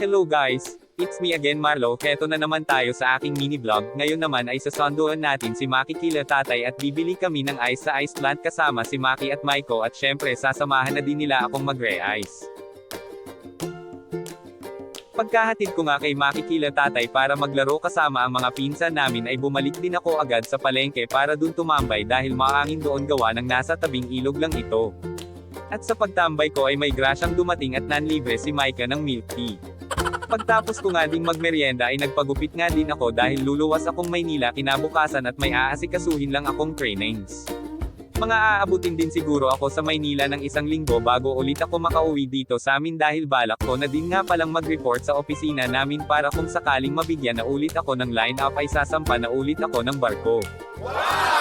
Hello guys! It's me again Marlo, keto na naman tayo sa aking mini vlog, ngayon naman ay sasanduan natin si Maki Kila Tatay at bibili kami ng ice sa ice plant kasama si Maki at Maiko at syempre sasamahan na din nila akong magre-ice. Pagkahatid ko nga kay Maki Kila Tatay para maglaro kasama ang mga pinsan namin ay bumalik din ako agad sa palengke para dun tumambay dahil maangin doon gawa ng nasa tabing ilog lang ito. At sa pagtambay ko ay may grasyang dumating at nanlibre si Maika ng milk tea. Pagtapos ko nga ding magmeryenda ay nagpagupit nga din ako dahil luluwas akong Maynila kinabukasan at may aasikasuhin lang akong trainings. Mga aabutin din siguro ako sa Maynila ng isang linggo bago ulit ako makauwi dito sa amin dahil balak ko na din nga palang mag-report sa opisina namin para kung sakaling mabigyan na ulit ako ng line-up ay sasampa na ulit ako ng barko.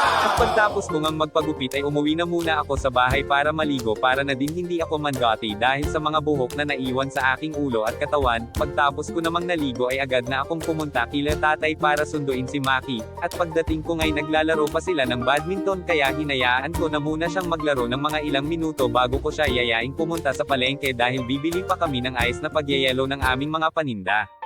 At pagtapos ko ngang magpagupit ay umuwi na muna ako sa bahay para maligo para na din hindi ako mandati dahil sa mga buhok na naiwan sa aking ulo at katawan, pagtapos ko namang naligo ay agad na akong pumunta kila tatay para sunduin si Maki, at pagdating ko ngay naglalaro pa sila ng badminton kaya hinayaan ko na muna siyang maglaro ng mga ilang minuto bago ko siya yayaing pumunta sa palengke dahil bibili pa kami ng ice na pagyayelo ng aming mga paninda.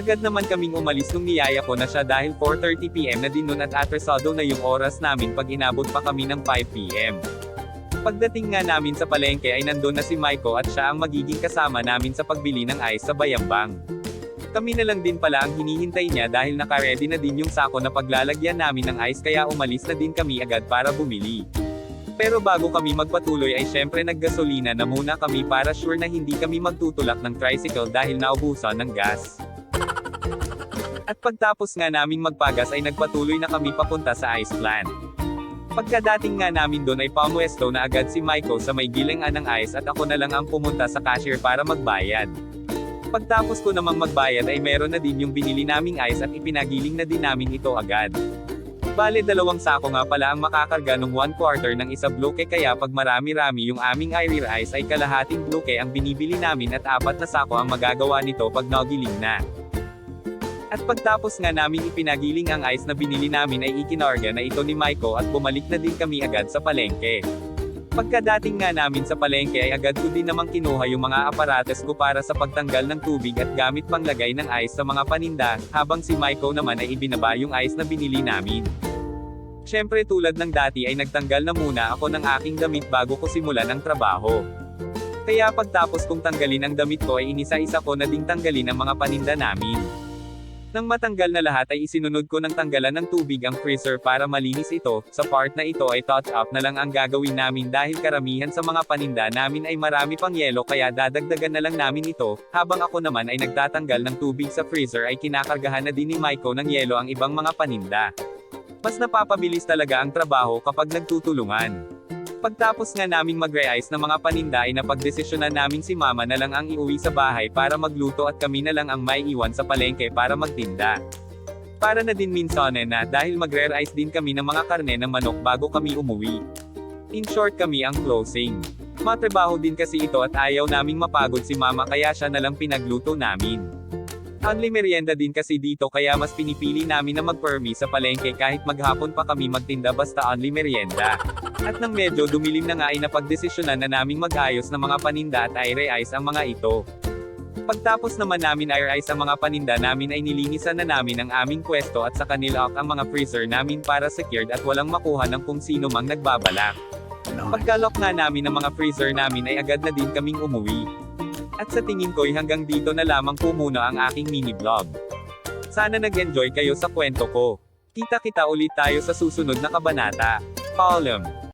Agad naman kaming umalis nung niyaya ko na siya dahil 4.30pm na din nun at atresado na yung oras namin pag inabot pa kami ng 5pm. Pagdating nga namin sa palengke ay nandun na si Maiko at siya ang magiging kasama namin sa pagbili ng ice sa Bayambang. Kami na lang din pala ang hinihintay niya dahil nakaredy na din yung sako na paglalagyan namin ng ice kaya umalis na din kami agad para bumili. Pero bago kami magpatuloy ay syempre naggasolina na muna kami para sure na hindi kami magtutulak ng tricycle dahil naubusan ng gas. At pagtapos nga naming magpagas ay nagpatuloy na kami papunta sa ice plant. Pagkadating nga namin doon ay pamwesto na agad si Maiko sa may gilingan ng ice at ako na lang ang pumunta sa cashier para magbayad. Pagtapos ko namang magbayad ay meron na din yung binili naming ice at ipinagiling na din namin ito agad. Bale dalawang sako nga pala ang makakarga ng one quarter ng isa bloke kaya pag marami-rami yung aming Irir ice ay kalahating bloke ang binibili namin at apat na sako ang magagawa nito pag nagiling na. At pagtapos nga namin ipinagiling ang ice na binili namin ay ikinarga na ito ni Maiko at bumalik na din kami agad sa palengke. Pagkadating nga namin sa palengke ay agad ko din namang kinuha yung mga aparates ko para sa pagtanggal ng tubig at gamit panglagay ng ice sa mga paninda, habang si Maiko naman ay ibinaba yung ice na binili namin. Siyempre tulad ng dati ay nagtanggal na muna ako ng aking damit bago ko simulan ang trabaho. Kaya pagtapos kong tanggalin ang damit ko ay inisa-isa ko na ding tanggalin ang mga paninda namin. Nang matanggal na lahat ay isinunod ko ng tanggalan ng tubig ang freezer para malinis ito, sa part na ito ay touch up na lang ang gagawin namin dahil karamihan sa mga paninda namin ay marami pang yelo kaya dadagdagan na lang namin ito, habang ako naman ay nagtatanggal ng tubig sa freezer ay kinakargahan na din ni Maiko ng yelo ang ibang mga paninda. Mas napapabilis talaga ang trabaho kapag nagtutulungan. Pagtapos nga naming magre-ice ng mga paninda ay napagdesisyonan namin si mama na lang ang iuwi sa bahay para magluto at kami na lang ang may iwan sa palengke para magtinda. Para na din minsan na dahil magre-ice din kami ng mga karne ng manok bago kami umuwi. In short kami ang closing. Matrabaho din kasi ito at ayaw naming mapagod si mama kaya siya na lang pinagluto namin. Only merienda din kasi dito kaya mas pinipili namin na magpermi sa palengke kahit maghapon pa kami magtinda basta only merienda. At nang medyo dumilim na nga ay napagdesisyonan na naming mag-ayos ng mga paninda at aire-ice ang mga ito. Pagtapos naman namin air-ice ang mga paninda namin ay nilinisan na namin ang aming pwesto at sa kanilak ang mga freezer namin para secured at walang makuha ng kung sino mang nagbabalak. Pagkalok nga namin ng mga freezer namin ay agad na din kaming umuwi. At sa tingin ko'y hanggang dito na lamang po muna ang aking mini vlog. Sana nag-enjoy kayo sa kwento ko. Kita-kita ulit tayo sa susunod na kabanata. Paalam!